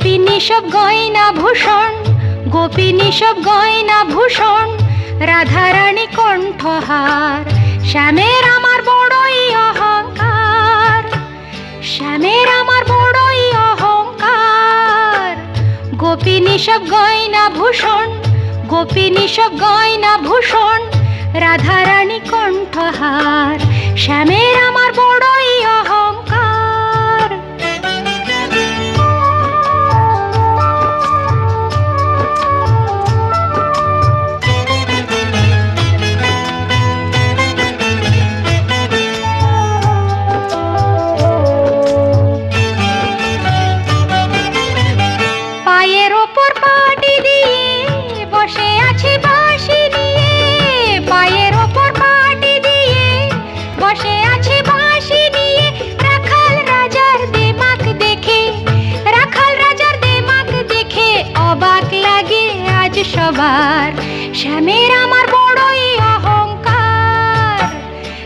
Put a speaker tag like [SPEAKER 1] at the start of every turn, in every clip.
[SPEAKER 1] গয়না ভূষণ, গোপিনী সব গয়না ভূষণ, রাধারানী কণ্ঠহার, শ্যামের আমার বড়ই অহংকার, শ্যামের আমার বড়ই অহংকার। গোপিনী সব গয়না ভূষণ, গোপিনী সব গয়না ভূষণ, রাধারানী কণ্ঠহার, শ্যামের সবার শ্যামের আমার বড়ই অহংকার।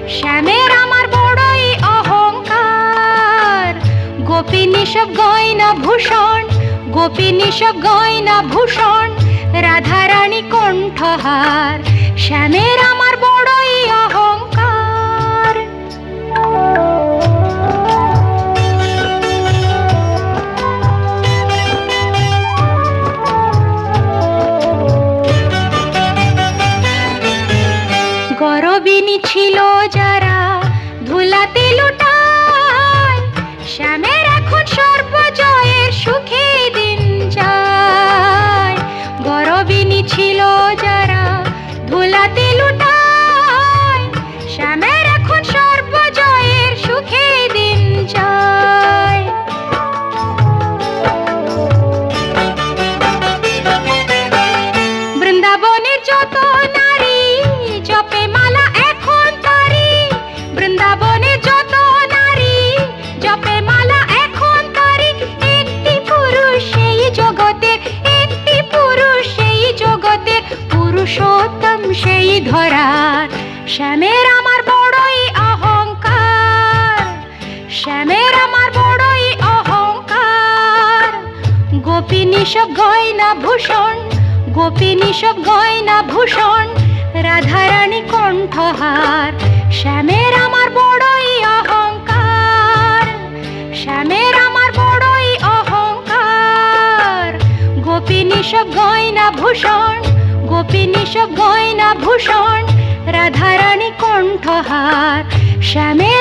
[SPEAKER 1] শ্যামের আমার বড়ই অহংকার। গোপিনী সব গয়না ভূষণ গোপিনী সব গয়না ভূষণ, রাধারানী কণ্ঠহার। শ্যামের আমার বড়ই গরবিনী ছিল যারা ধুলাতে লুটায়। শ্যামের এখন ধরার। শ্যামের আমার বড়ই অহংকার। শ্যামের আমার বড়ই অহংকার। গোপিনী সব গয়না ভূষণ। গোপিনী সব গয়না ভূষণ। রাধারানী কণ্ঠহার। শ্যামের আমার বড়ই অহংকার। শ্যামের আমার বড়ই অহংকার। গোপিনী সব গয়না ভূষণ। গোপিনী সব গয়না ভূষণ রাধারানী কণ্ঠহার শ্যামের